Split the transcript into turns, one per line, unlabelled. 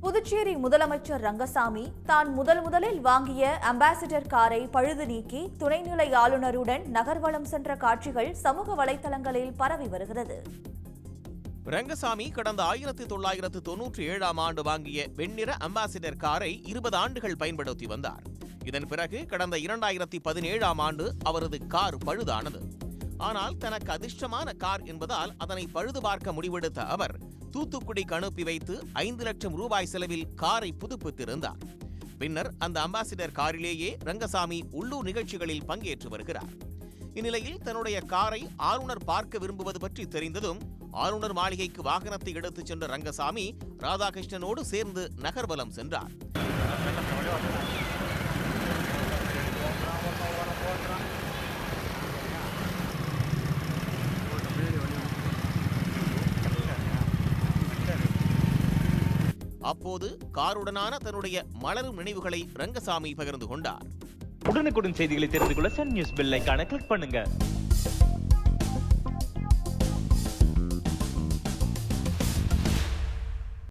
புதுச்சேரி முதலமைச்சர் ரங்கசாமி தான் முதல் முதலில் வாங்கிய அம்பாசிடர் காரை பழுது நீக்கி துணைநிலை ஆளுநருடன் நகர்வலம் சென்ற காட்சிகள் சமூக வலைதளங்களில் பரவி வருகிறது.
ரங்கசாமி கடந்த ஆயிரத்தி தொள்ளாயிரத்து தொன்னூற்றி ஏழாம் ஆண்டு வாங்கிய வெண்ணிற அம்பாசிடர் காரை இருபது ஆண்டுகள் பயன்படுத்தி வந்தார். இதன் பிறகு கடந்த இரண்டாயிரத்தி பதினேழாம் ஆண்டு அவரது கார் பழுதானது. ஆனால் தனக்கு அதிர்ஷ்டமான கார் என்பதால் அதனை பழுது பார்க்க முடிவெடுத்த அவர் தூத்துக்குடிக்கு அனுப்பி வைத்து ஐந்து லட்சம் ரூபாய் செலவில் காரை புதுப்பித்திருந்தார். பின்னர் அந்த அம்பாசிடர் காரிலேயே ரங்கசாமி உள்ளூர் நிகழ்ச்சிகளில் பங்கேற்று வருகிறார். இந்நிலையில் தன்னுடைய காரை ஆளுநர் பார்க்க விரும்புவது பற்றி தெரிந்ததும் ஆளுநர் மாளிகைக்கு வாகனத்தை எடுத்துச் சென்ற ரங்கசாமி ராதாகிருஷ்ணனோடு சேர்ந்து நகர்வலம் சென்றார். அப்போது காருடனான தன்னுடைய மலரும் நினைவுகளை ரங்கசாமி பகிர்ந்து கொண்டார்.
உடனுக்குடன் செய்திகளை தெரிந்து கொள்ள சன் நியூஸ் பெல் ஐகானை கிளிக் பண்ணுங்க.